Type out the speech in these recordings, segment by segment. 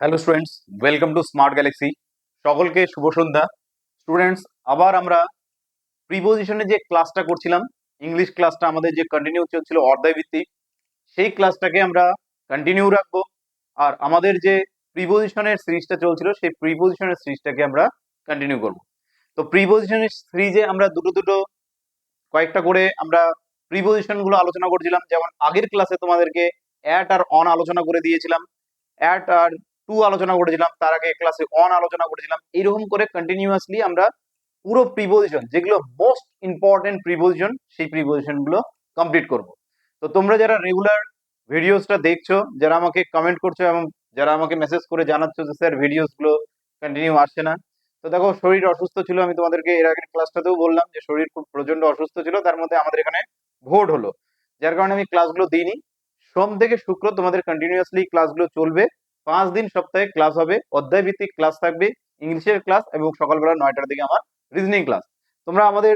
Hello students welcome to Smart Galaxy সকলকে শুভ সন্ধ্যা। Students আবার আমরা প্রিপোজিশনে যে ক্লাসটা করছিলাম ইংলিশ ক্লাসটা আমাদের যে কন্টিনিউ চলছিল অর্ধায় ভিত্তিক সেই ক্লাসটাকে আমরা কন্টিনিউ রাখব। আর আমাদের যে প্রিপোজিশনের সিরিজটা চলছিল, সেই প্রিপোজিশনের সিরিজটাকে আমরা কন্টিনিউ করব। তো প্রিপোজিশনের সিরিজে আমরা দুটো দুটো কয়েকটা করে আমরা প্রিপোজিশনগুলো আলোচনা করছিলাম। যেমন আগের ক্লাসে তোমাদেরকে অ্যাট আর অন আলোচনা করে দিয়েছিলাম। অ্যাট আর টু আলোচনা করেছিলাম, তার আগে ক্লাসে অন আলোচনা করেছিলাম। এইরকম করে কন্টিনিউয়াসলি আমরা পুরো প্রিপোজিশন যেগুলো মোস্ট ইম্পর্টেন্ট প্রিপোজিশন সেই প্রিপোজিশনগুলো কমপ্লিট করব। তো তোমরা যারা রেগুলার ভিডিওসটা দেখছ, যারা আমাকে কমেন্ট করছ এবং যারা আমাকে মেসেজ করে জানাচ্ছ যে, স্যার ভিডিওসগুলো কন্টিনিউ আসছে না। তো দেখো, শরীর অসুস্থ ছিল, আমি তোমাদেরকে এর আগের ক্লাসটাতেও বললাম যে, শরীর খুব প্রচণ্ড অসুস্থ ছিল, তার মধ্যে আমাদের এখানে ভোট হলো। যার কারণে আমি ক্লাসগুলো দিইনি। সোম থেকে শুক্র তোমাদের কন্টিনিউয়াসলি ক্লাসগুলো চলবে। পাঁচ দিন সপ্তাহে ক্লাস হবে অধ্যায় ভিত্তিক ক্লাস থাকবে, ইংলিশের ক্লাস এবং সকালবেলা নয়টার দিকে আমার রিজনিং ক্লাস তোমরা আমাদের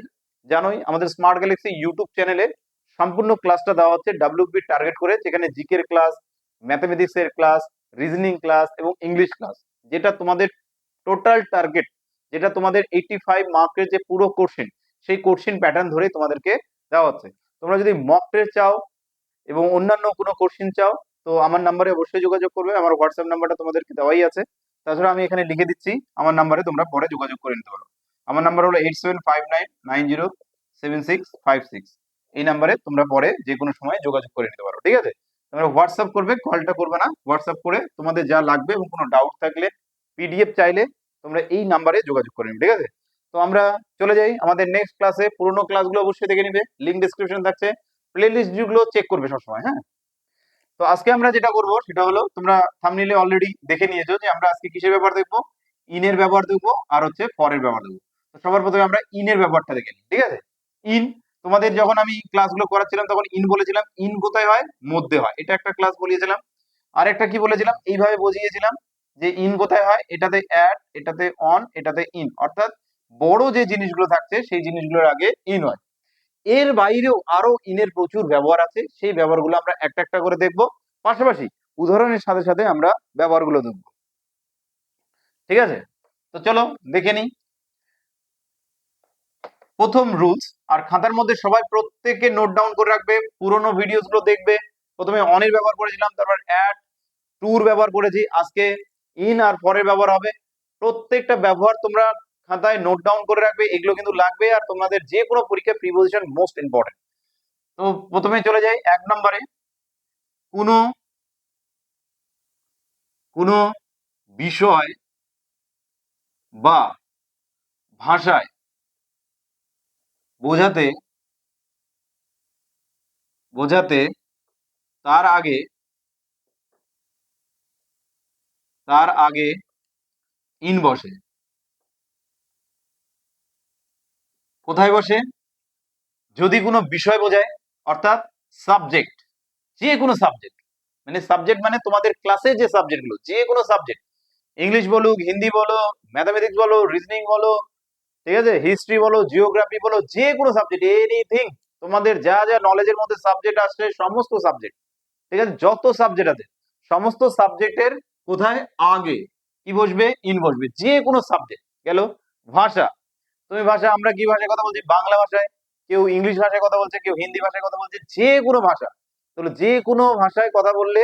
জানোই, আমাদের স্মার্ট গ্যালাক্সি ইউটিউব চ্যানেলে সম্পূর্ণ ক্লাসটা দেওয়া হচ্ছে ডাব্লিউবি টার্গেট করে, যেখানে জিকের ক্লাস ম্যাথমেটিক্স এর ক্লাস রিজনিং ক্লাস এবং ইংলিশ ক্লাস যেটা তোমাদের টোটাল টার্গেট যেটা তোমাদের এইটি ফাইভ মার্কের যে পুরো কোর্সিন সেই কোর্সিন প্যাটার্ন ধরেই তোমাদেরকে দেওয়া হচ্ছে। তোমরা যদি মক টেস্ট চাও এবং অন্যান্য কোনো কোশ্চিন চাও তো আমার নাম্বারে অবশ্যই যোগাযোগ করবে। আমার হোয়াটসঅ্যাপ নাম্বারটা তোমাদেরকে দেওয়াই আছে। তাছাড়া আমি এখানে লিখে দিচ্ছি, আমার নাম্বারে তোমরা পরে যোগাযোগ করে নিতে পারো। আমার নাম্বার হলো eight seven five nine nine zero seven six five six এই নাম্বারে তোমরা পরে যে কোনো সময় যোগাযোগ করে নিতে পারো, ঠিক আছে? তোমরা হোয়াটসঅ্যাপ করবে কলটা করবে না। হোয়াটসঅ্যাপ করে তোমাদের যা লাগবে এবং কোনো ডাউট থাকলে পিডিএফ চাইলে তোমরা এই নাম্বারে যোগাযোগ করে নিবে, ঠিক আছে? তো আমরা চলে যাই। আমাদের নেক্সট ক্লাসে পুরোনো ক্লাসগুলো অবশ্যই দেখে নিবে। লিঙ্ক ডিসক্রিপশন থাকছে। প্লে লিস্টগুলো চেক করবে সবসময় হ্যাঁ? তো আজকে আমরা যেটা করব সেটা হলো, তোমরা থামনিলে অলরেডি দেখে নিয়েছো যে আমরা আজকে কিসের ব্যবহার দেখব? ইনের ব্যবহার দেখব আর হচ্ছে ফরের ব্যবহার দেখব। তো সবার প্রথমে আমরা ইনের ব্যবহারটা দেখে নিই, ঠিক আছে? ইন তোমাদের যখন আমি ক্লাসগুলো করাচ্ছিলাম তখন ইন বলেছিলাম ইন কোথায় হয়? মধ্যে হয়। এটা একটা ক্লাস বলিয়েছিলাম। আর একটা কি বলেছিলাম? এইভাবে বুঝিয়েছিলাম যে ইন কোথায় হয়? এটাতে অ্যাড এটাতে অন এটাতে ইন অর্থাৎ বড় যে জিনিসগুলো থাকছে, সেই জিনিসগুলোর আগে ইন হয়। এর বাইরেও আরও ইনের প্রচুর ব্যবহার আছে। সেই ব্যবহারগুলো আমরা একটা একটা করে দেখব। পাশাপাশি উদাহরণের সাথে সাথে আমরা ব্যবহারগুলো দেখব। ঠিক আছে? তো চলো, দেখে নিই। প্রথম রুলস আর খাতার মধ্যে সবাই প্রত্যেকে নোট ডাউন করে রাখবে, পুরোনো ভিডিওসগুলো দেখবে। প্রথমে অনের ব্যবহার করেছিলাম, তারপর অ্যাড টুর ব্যবহার করেছি। আজকে ইন আর পরের ব্যবহার হবে। প্রত্যেকটা ব্যবহার তোমরা খাতায় নোট ডাউন করে রাখবে, এগুলো কিন্তু লাগবে আর তোমাদের যে কোনো পরীক্ষায় প্রিপোজিশন মোস্ট ইম্পর্টেন্ট তো প্রথমে চলে যাই এক নম্বরে। কোনো কোনো বিষয় বা ভাষায় বোঝাতে বোঝাতে তার আগে তার আগে ইন বসে। কোথায় বসে? যদি কোনো বিষয় বোঝায়, অর্থাৎ সাবজেক্ট যে কোনো সাবজেক্ট মানে সাবজেক্ট মানে তোমাদের ক্লাসে যে সাবজেক্টগুলো যে কোনো সাবজেক্ট ইংলিশ বলুক হিন্দি বলো ম্যাথামেটিক্স বলো রিজনিং বলো, ঠিক আছে? হিস্ট্রি বলো জিওগ্রাফি বলো, যে কোনো সাবজেক্ট এনিথিং তোমাদের যা যা নলেজের মধ্যে সাবজেক্ট আসছে, সমস্ত সাবজেক্ট ঠিক আছে? যত সাবজেক্ট আছে, সমস্ত সাবজেক্টের কোথায়? আগে, কি বসবে? ইন বসবে, যে কোনো সাবজেক্ট গেল? ভাষা তুমি ভাষা আমরা কি ভাষায় কথা বলছি? বাংলা ভাষায়, কেউ ইংলিশ ভাষায় কথা বলছে, কেউ হিন্দি ভাষায় কথা বলছে, যে কোনো ভাষা। তাহলে যে কোনো ভাষায় কথা বললে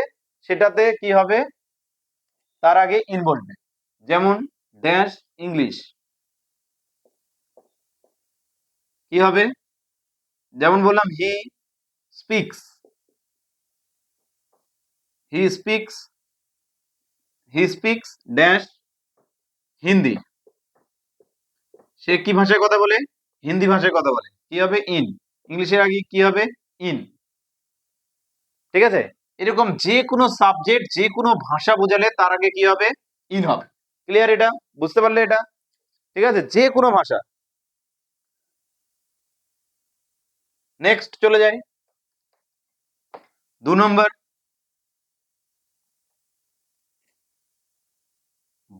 সেটাতে কি হবে? তার আগে ইন বসবে যেমন ড্যাশ ইংলিশ কি হবে? যেমন বললাম he speaks he speaks he speaks dash Hindi. সে কি ভাষায় কথা বলে? হিন্দি ভাষায় কথা বলে। কি হবে? ইন। ইংলিশের আগে কি হবে? ইন। ঠিক আছে? এরকম যে কোনো সাবজেক্ট যে কোনো ভাষা বোঝালে তার আগে কি হবে? ইন হবে। ক্লিয়ার এটা? বুঝতে পারলে এটা? ঠিক আছে? যে কোনো ভাষা। নেক্সট চলে যাই। দু নম্বর।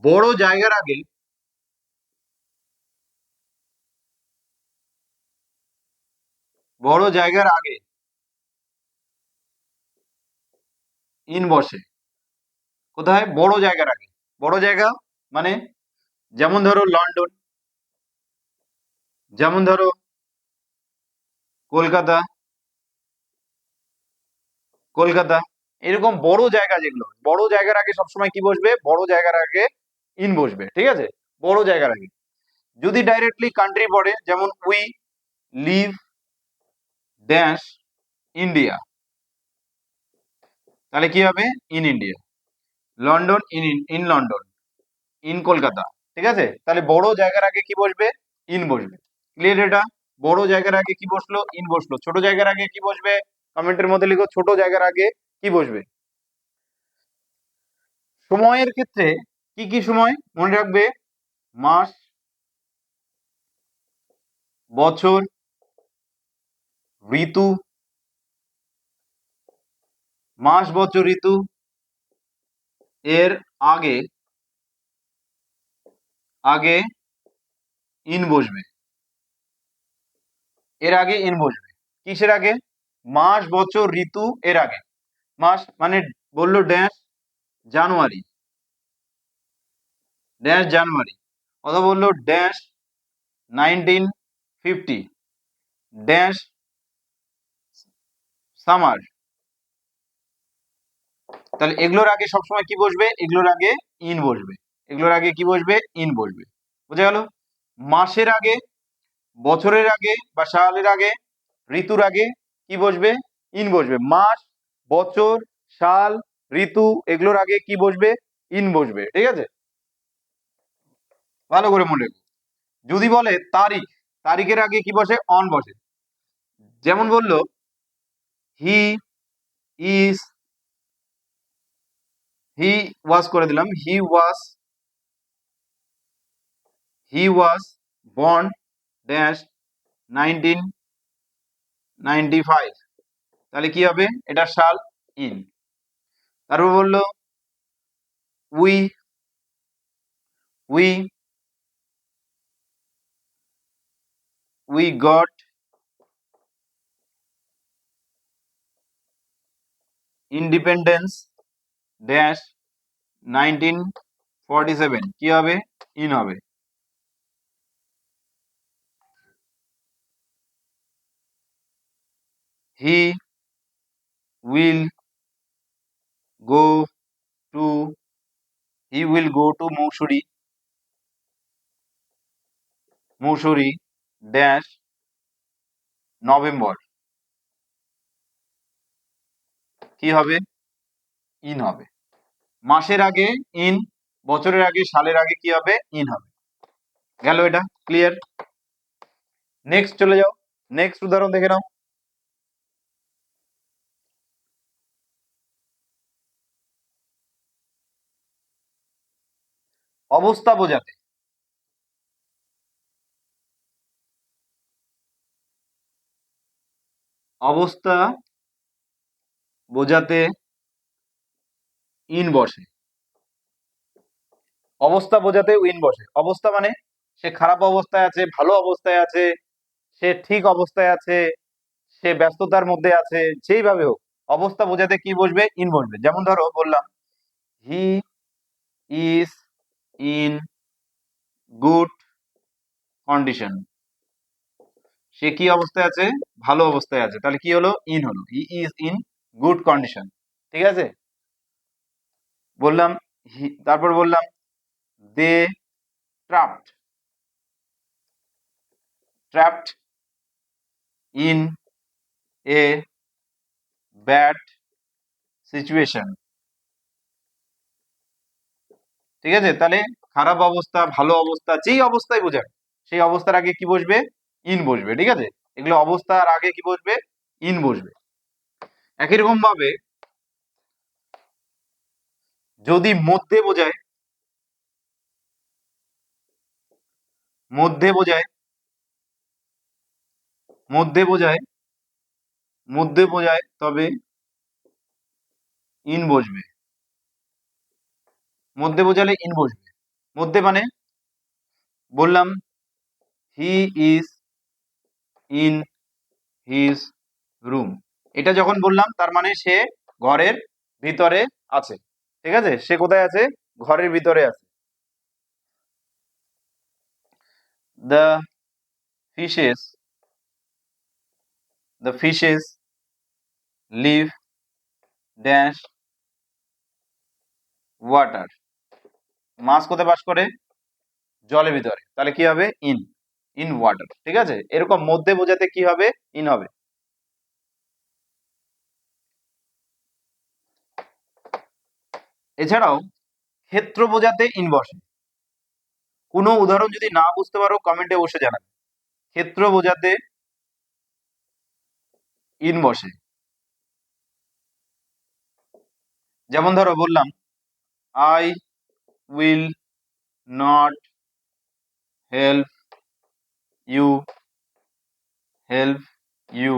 বড় জায়গার আগে বড় জায়গার আগে। ইন বসে। কোথায়? বড় জায়গার আগে। বড় জায়গা মানে যেমন ধরো লন্ডন, যেমন ধরো কলকাতা কলকাতা, এরকম বড় জায়গা যেগুলো। বড় জায়গার আগে সবসময় কি বসবে? বড় জায়গার আগে ইন বসবে, ঠিক আছে? বড় জায়গার আগে। যদি ডাইরেক্টলি কান্ট্রি পড়ে, যেমন উই লিভ ড্যাশ ইন্ডিয়া তাহলে কি হবে? In India London in in London in Kolkata ঠিক আছে? তাহলে বড় জায়গার আগে কি বসবে? ইন বসবে। ক্লিয়ার এটা? বড় জায়গার আগে কি বসল? ইন বসল। ছোট জায়গার আগে কি বসবে? কমেন্টের মধ্যে লিখো, ছোট জায়গার আগে কি বসবে? সময়ের ক্ষেত্রে কি কি সময়? মনে রাখবে? মাস, বছর ঋতু মাস বছর ঋতু, এর আগে আগে ইন বসবে। এর আগে ইন বসবে। কিসের আগে? মাস বছর ঋতু এর আগে। মাস মানে বলল ড্যাশ জানুয়ারি ড্যাশ জানুয়ারি অথবা বলল dash nineteen fifty dash summer. তাহলে এগুলোর আগে সবসময় কি বসবে? এগুলোর আগে ইন বসবে। এগুলোর আগে কি বসবে? ইন বসবে। বোঝা গেল? মাসের আগে, বছরের আগে বা সালের আগে, ঋতুর আগে কি বসবে? ইন বসবে। মাস, বছর, সাল, ঋতু এগুলোর আগে কি বসবে? ইন বসবে। ঠিক আছে? ভালো করে মনে যদি বলে তারিখ, তারিখের আগে কি বসে? অন বসে। যেমন বলল হি ইজ হি ওয়াজ করে দিলাম। He was he was born dash nineteen ninety five তাহলে কি হবে? এটা সাল ইন। তারপর বলল we we we got independence dash nineteen forty seven কি হবে? ইন হবে। He will go to he will go to Mussoorie Mussoorie dash November কি হবে? ইন হবে। মাসের আগে ইন বছরের আগে, সালের আগে কি হবে? ইন হবে। গেল এটা ক্লিয়ার নেক্সট চলে যাও। নেক্সট উদাহরণ দেখে নাও। অবস্থা বোঝাতে। অবস্থা বোঝাতে ইন বসে। অবস্থা বোঝাতে উইন বসে। অবস্থা মানে সে খারাপ অবস্থায় আছে, ভালো অবস্থায় আছে, সে ঠিক অবস্থায় আছে, সে ব্যস্ততার মধ্যে আছে, যেইভাবে হোক। অবস্থা বোঝাতে কি বসবে? ইন বসবে। যেমন ধরো বললাম he is in good condition সে কি অবস্থায় আছে? ভালো অবস্থায় আছে। তাহলে কি হলো? ইন হলো। He is in good condition ঠিক আছে? বললাম তারপর বললাম they trapped trapped in a bad situation ঠিক আছে? তাহলে খারাপ অবস্থা, ভালো অবস্থা, যেই অবস্থায় বোঝায় সেই অবস্থার আগে কি বসবে? ইন বসবে, ঠিক আছে? এগুলো অবস্থার আগে কি বসবে? ইন বসবে। একই রকম ভাবে যদি মধ্যে বোঝায় মধ্যে বোঝায় মধ্যে বোঝায় মধ্যে বোঝায়, তবে ইন বসবে। মধ্যে বোঝালে ইন বসবে। মধ্যে মানে বললাম he is in his room এটা যখন বললাম, তার মানে সে ঘরের ভিতরে আছে। ঠিক আছে? সে কোথায় আছে? ঘরের ভিতরে আছে। The fishes the fishes live dash water মাছ কোথায় বাস করে? জলের ভিতরে। তাহলে কি হবে? ইন ইন ওয়াটার ঠিক আছে? এরকম মধ্যে বোঝাতে কি হবে? ইন হবে। এছাড়াও, ক্ষেত্র বোঝাতে ইন বসে কোনো উদাহরণ যদি না বুঝতে পারো কমেন্টে বসে জানাবে। ক্ষেত্র বোঝাতে ইন যেমন ধরো, বললাম I will not help you help you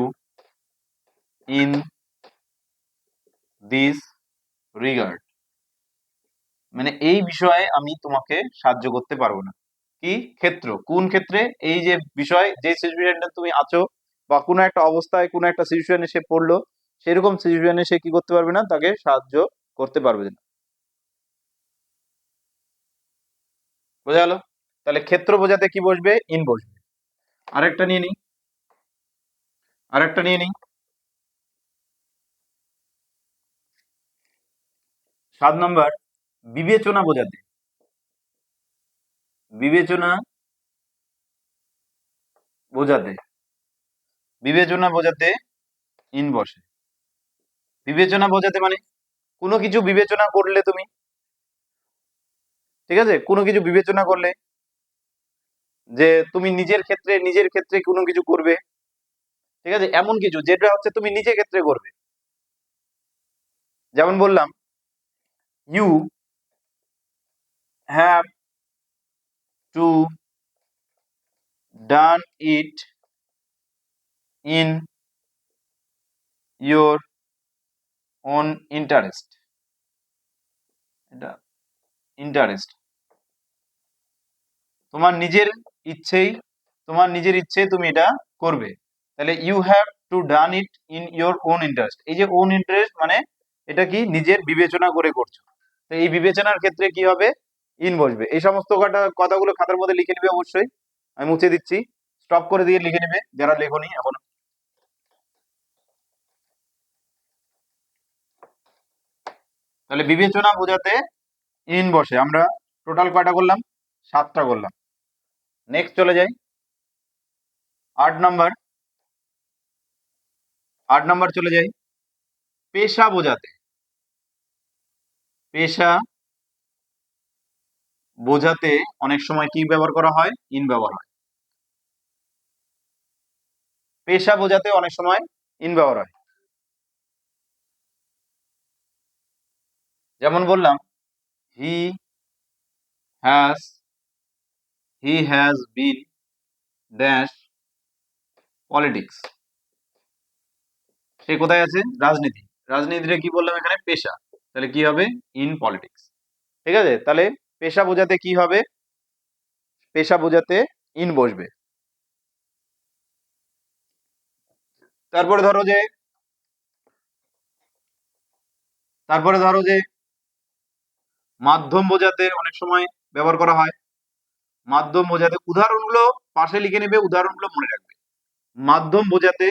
in this regard মানে এই বিষয়ে আমি তোমাকে সাহায্য করতে পারব না। কি? ক্ষেত্র। কোন ক্ষেত্রে? এই যে বিষয়, যে সিচুয়েশনটা তুমি আছো বা কোনো একটা অবস্থায়, কোনো একটা সিচুয়েশনে সে পড়ল, সেরকম সিচুয়েশনে সে কি করতে পারবে না? তাকে সাহায্য করতে পারবে না। বোঝা গেল? তাহলে ক্ষেত্র বোঝাতে কি বসবে? ইন বসবে। আরেকটা নিয়ে নিই। আরেকটা নিয়ে নিই। সাত নম্বর। বিবেচনা বোঝাতে। বিবেচনা বোঝাতে। বিবেচনা বোঝাতে ইন বসে। বিবেচনা বোঝাতে মানে কোনো কিছু বিবেচনা করলে তুমি, ঠিক আছে? কোনো কিছু বিবেচনা করলে যে তুমি নিজের ক্ষেত্রে নিজের ক্ষেত্রে কোনো কিছু করবে, ঠিক আছে? এমন কিছু যেটা হচ্ছে তুমি নিজের ক্ষেত্রে করবে। যেমন বললাম you have to done it in your own interest এটা ইন্টারেস্ট তোমার নিজের ইচ্ছেই, তোমার নিজের ইচ্ছে তুমি এটা করবে। তাহলে you have to done it in your own interest এই যে ওন ইন্টারেস্ট মানে এটা কি নিজের বিবেচনা করে করছ। তো এই বিবেচনার ক্ষেত্রে কি হবে? ইন বসবে এই সমস্ত কটা কথাগুলো খাতার মধ্যে লিখে নিবে অবশ্যই। আমি মুছে দিচ্ছি। স্টপ করে দিয়ে লিখে নিবে। যারা লেখনি, এখন। তাহলে বিবেচনা বোঝাতে ইন বসে। আমরা টোটাল কয়টা করলাম? সাতটা করলাম। নেক্সট চলে যাই। আট নাম্বার আট নাম্বার চলে যাই। পেশা বোঝাতে। পেশা বোঝাতে অনেক সময় কি ব্যবহার করা হয়? ইন ব্যবহার হয়। পেশা বোঝাতে অনেক সময় ইন ব্যবহার হয়। যেমন বললাম he has he has been dash politics সে কোথায় আছে? রাজনীতি। রাজনীতিটা কি বললাম এখানে? পেশা। তাহলে কি হবে? ইন পলিটিক্স ঠিক আছে? তাহলে পেশা বোঝাতে কি হবে? পেশা বোঝাতে ইন বসবে। তারপরে ধরো যে, তারপরে ধরো যে, মাধ্যম বোঝাতে অনেক সময় ব্যবহার করা হয়। মাধ্যম বোঝাতে উদাহরণগুলো পাশে লিখে নেবে, উদাহরণগুলো মনে রাখবে। মাধ্যম বোঝাতে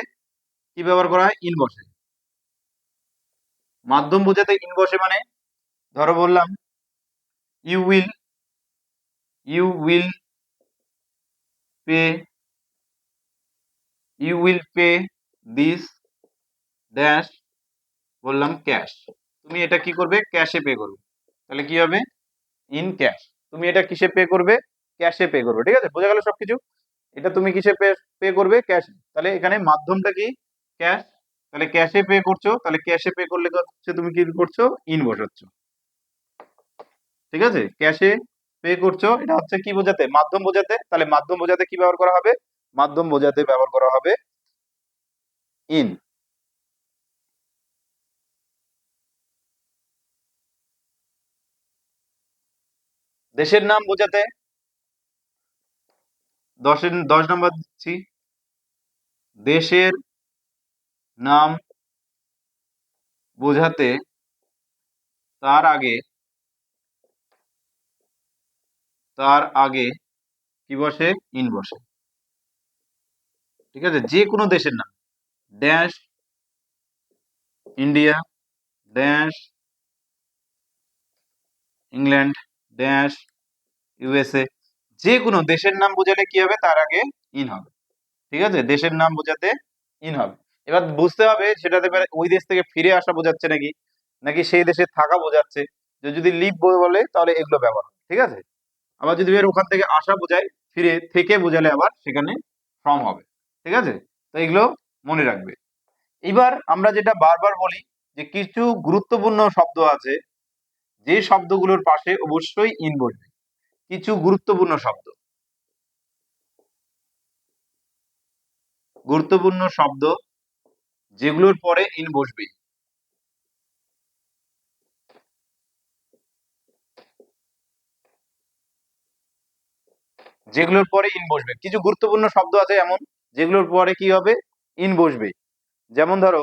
কি ব্যবহার করা হয়? ইন বসে। মাধ্যম বোঝাতে ইন বসে মানে ধরো বললাম you will you will pay you will pay this dash বললাম ক্যাশ তুমি এটা কি করবে? ক্যাশে পে করবে। তাহলে কি হবে? ইন ক্যাশ তুমি এটা কিসে পে করবে? ক্যাশে পে করবে। ঠিক আছে? বোঝা গেল সবকিছু? এটা তুমি কিসে পে পে করবে? ক্যাশ তাহলে এখানে মাধ্যমটা কি? ক্যাশ তাহলে ক্যাশে পে করছ। তাহলে ক্যাশে পে করলে হচ্ছে তুমি কি করছ? ইন বসাচ্ছ। ঠিক আছে? ক্যাশে পে করছ, এটা হচ্ছে কি বোঝাতে? মাধ্যম বোঝাতে? তাহলে মাধ্যম বোঝাতে কি ব্যবহার করা হবে? মাধ্যম বোঝাতে ব্যবহার করা হবে ইন দেশের নাম বোঝাতে, দশের, দশ নম্বর দিচ্ছি। দেশের নাম বোঝাতে, তার আগে তার আগে কি বসে? ইন বসে। ঠিক আছে? যে কোনো দেশের নাম। Dash India dash England dash USA যে কোনো দেশের নাম বোঝালে কি হবে? তার আগে ইন হবে। ঠিক আছে? দেশের নাম বোঝাতে ইন হবে। এবার বুঝতে হবে, সেটাতে ওই দেশ থেকে ফিরে আসা বোঝাচ্ছে নাকি? নাকি সেই দেশে থাকা বোঝাচ্ছে? যদি লিভ বলে, তাহলে এগুলো ব্যবহার ঠিক আছে? আবার যদি এর ওখান থেকে আসা বোঝায়, ফিরে থেকে বোঝালে আবার সেখানে ফ্রম হবে। ঠিক আছে? তো এগুলো মনে রাখবে। এবার আমরা যেটা বারবার বলি যে কিছু গুরুত্বপূর্ণ শব্দ আছে, যে শব্দগুলোর পাশে অবশ্যই ইন বসবে কিছু গুরুত্বপূর্ণ শব্দ। গুরুত্বপূর্ণ শব্দ যেগুলোর পরে ইন বসবে যেগুলোর পরে ইন বসবে। কিছু গুরুত্বপূর্ণ শব্দ আছে এমন, যেগুলোর পরে কি হবে? ইন বসবে। যেমন ধরো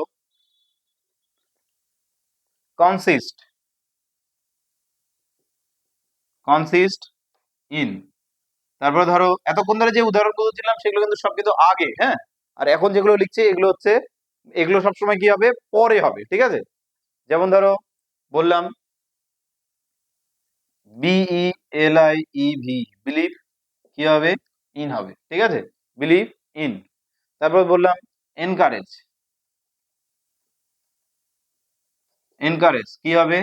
কনসিস্ট কনসিস্ট ইন তারপরে ধরো, এতক্ষণ ধরে যে উদাহরণগুলো দিলাম, সেগুলো কিন্তু সব কিন্তু আগে হ্যাঁ? আর এখন যেগুলো লিখছি, এগুলো হচ্ছে, এগুলো সবসময় কি হবে? পরে হবে, ঠিক আছে? যেমন ধরো, বললাম B E L I E V believe কি হবে? ইন হবে। ঠিক আছে? বিলিভ ইন তারপর বললাম এনকারেজ এনকারেজ কি হবে?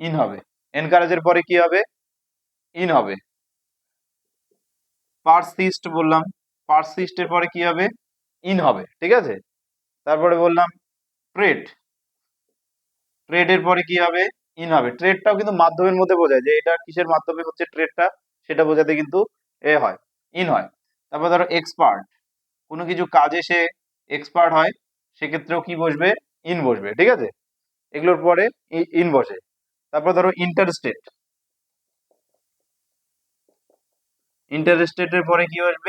ইন হবে। এনকারেজের পরে কি হবে? ইন হবে। পারসিস্ট বললাম। পারসিস্টের পরে কি হবে? ইন হবে। ঠিক আছে? তারপরে বললাম ট্রেড ট্রেডের পরে কি হবে? ইন হবে। ট্রেডটাও কিন্তু মাধ্যমের মধ্যে বোঝায় যে এটা কিসের মাধ্যমে হচ্ছে ট্রেডটা সেটা বোঝাতে কিন্তু এ হয়, ইন হয়। তারপর ধরো এক্সপার্ট কোনো কিছু কাজে সে এক্সপার্ট হয়, সেক্ষেত্রেও কি বসবে? ইন বসবে, ঠিক আছে? এগুলোর পরে ইন বসে। তারপর ধরো ইন্টারস্টেট ইন্টারস্টেটের পরে কি বসবে?